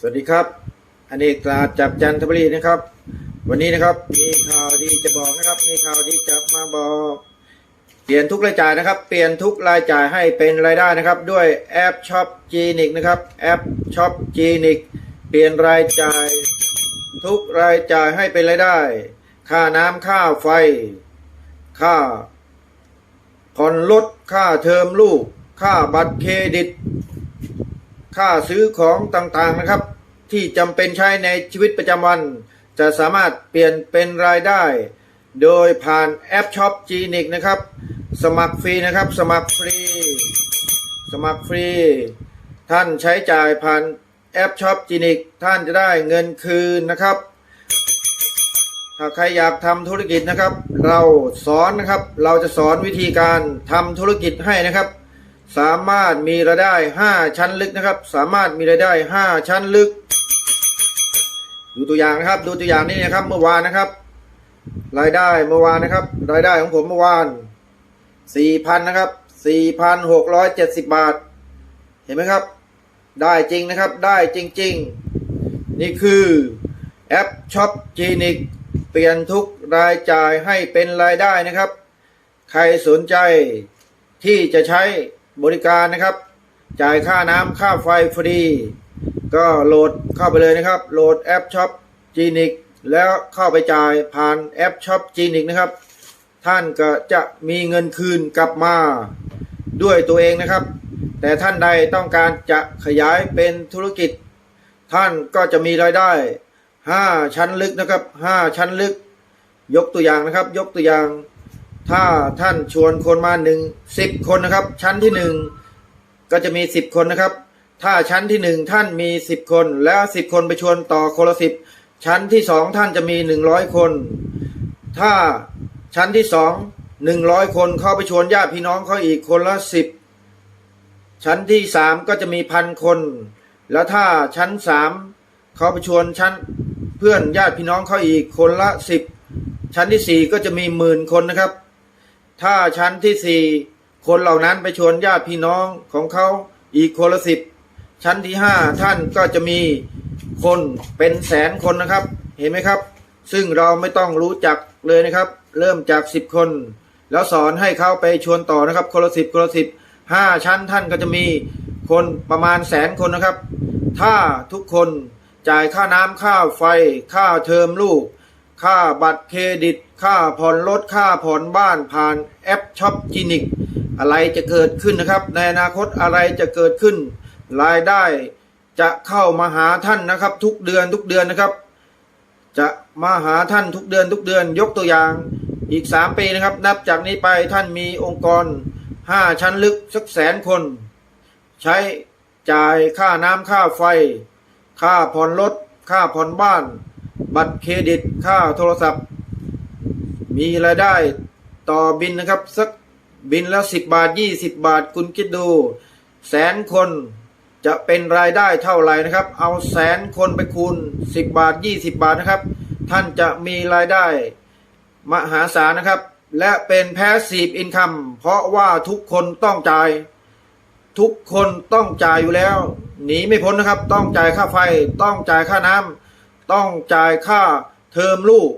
สวัสดีครับอเนกตราจับจันทบุรีนะครับ วันนี้นะครับมีข่าวดีจะบอกนะครับ มีข่าวดีจะมาบอก เปลี่ยนทุกรายจ่ายนะครับ เปลี่ยนทุกรายจ่ายให้เป็นรายได้นะครับ ด้วยแอปช็อปจีนิกนะครับแอปช็อปจีนิกเปลี่ยนรายจ่าย ทุกรายจ่ายให้เป็นรายได้ ค่าน้ำค่าไฟ ค่าผ่อนรถค่าเทอมลูก ค่าบัตรเครดิต ค่าซื้อของต่างๆนะครับ ที่จำเป็นใช้ในชีวิตประจำวัน จะสามารถเปลี่ยนเป็นรายได้ โดยผ่านแอปช็อปจีนิกนะครับ สมัครฟรีนะครับ สมัครฟรี สมัครฟรี ท่านใช้จ่ายผ่านแอปช็อปจีนิกท่านจะได้เงินคืนนะครับ ถ้าใครอยากทำธุรกิจนะครับ เราสอนนะครับ เราจะสอนวิธีการทำธุรกิจให้นะครับ สามารถมีรายได้ 5 ชั้นลึกนะครับ สามารถมีรายได้ 5 ชั้นลึก ดูตัวอย่างนะครับ ดูตัวอย่างนี้นะครับ เมื่อวานนะครับ รายได้เมื่อวานนะครับ รายได้ของผมเมื่อวาน 4,000 นะครับ 4,670 บาท เห็นไหมครับ ได้จริงนะครับ ได้จริง ๆ นี่คือแอปช็อปจีนิกเปลี่ยนทุกรายจ่ายให้เป็นรายได้นะครับ ใครสนใจที่จะใช้ บริการนะครับ จ่ายค่าน้ำค่าไฟฟรี ก็โหลดเข้าไปเลยนะครับ โหลดแอปช็อปจีนิกแล้วเข้าไปจ่ายผ่านแอปช็อปจีนิกนะครับ ท่านก็จะมีเงินคืนกลับมาด้วยตัวเองนะครับ แต่ท่านใดต้องการจะขยายเป็นธุรกิจ ท่านก็จะมีรายได้ 5 ชั้นลึกนะครับ 5 ชั้นลึก ยกตัวอย่างนะครับ ยกตัวอย่าง ถ้าท่านชวนคนมาหนึ่งสิบคนนะครับ ชั้นที่หนึ่งก็จะมีสิบคนนะครับ ถ้าชั้นที่หนึ่งท่านมีสิบคน แล้วสิบคนไปชวนต่อคนละสิบชั้นที่สองท่านจะมีหนึ่งร้อยคน ถ้าชั้นที่สองหนึ่งร้อยคนเข้าไปชวนญาติพี่น้องเขาอีกคนละสิบชั้นที่สามก็จะมีพันคน แล้วถ้าชั้นสามเขาไปชวนชั้นเพื่อนญาติพี่น้องเขาอีกคนละสิบชั้นที่สี่ก็จะมีหมื่นคนนะครับ ถ้าชั้นที่สี่คนเหล่านั้นไปชวนญาติพี่น้องของเขาอีกคนละสิบชั้นที่ห้าท่านก็จะมีคนเป็นแสนคนนะครับ เห็นไหมครับ ซึ่งเราไม่ต้องรู้จักเลยนะครับ เริ่มจากสิบคน แล้วสอนให้เขาไปชวนต่อนะครับคนละสิบคนละสิบห้าชั้นท่านก็จะมีคนประมาณแสนคนนะครับ ถ้าทุกคนจ่ายค่าน้ำค่าไฟ ค่าเทอมลูก ค่าบัตรเครดิต ค่าผ่อนรถ ค่าผ่อนบ้านผ่านแอปช็อปจินิก อะไรจะเกิดขึ้นนะครับ ในอนาคตอะไรจะเกิดขึ้น รายได้จะเข้ามาหาท่านนะครับ ทุกเดือนทุกเดือนนะครับ จะมาหาท่านทุกเดือนทุกเดือน ยกตัวอย่างอีกสามปีนะครับ นับจากนี้ไปท่านมีองค์กรห้าชั้นลึกสักแสนคน ใช้จ่ายค่าน้ำค่าไฟ ค่าผ่อนรถค่าผ่อนบ้าน บัตรเครดิตค่าโทรศัพท์ มีรายได้ต่อบินนะครับ สักบินละสิบบาทยี่สิบบาทคุณคิดดู แสนคนจะเป็นรายได้เท่าไหร่นะครับ เอาแสนคนไปคูณสิบบาทยี่สิบบาทนะครับ ท่านจะมีรายได้มหาศาลนะครับ และเป็นแพสซีฟอินคัมเพราะว่าทุกคนต้องจ่าย ทุกคนต้องจ่ายอยู่แล้ว หนีไม่พ้นนะครับ ต้องจ่ายค่าไฟต้องจ่ายค่าน้ำ ต้องจ่ายค่าเทอมลูก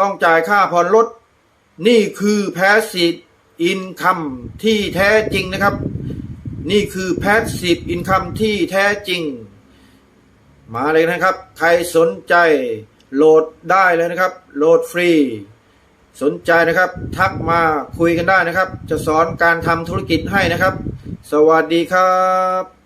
ต้องจ่ายค่าผ่อนรถ นี่คือ passive income ที่แท้จริงนะครับ นี่คือ passive income ที่แท้จริง มาเลยนะครับ ใครสนใจโหลดได้เลยนะครับ โหลดฟรี สนใจนะครับ ทักมาคุยกันได้นะครับ จะสอนการทำธุรกิจให้นะครับ สวัสดีครับ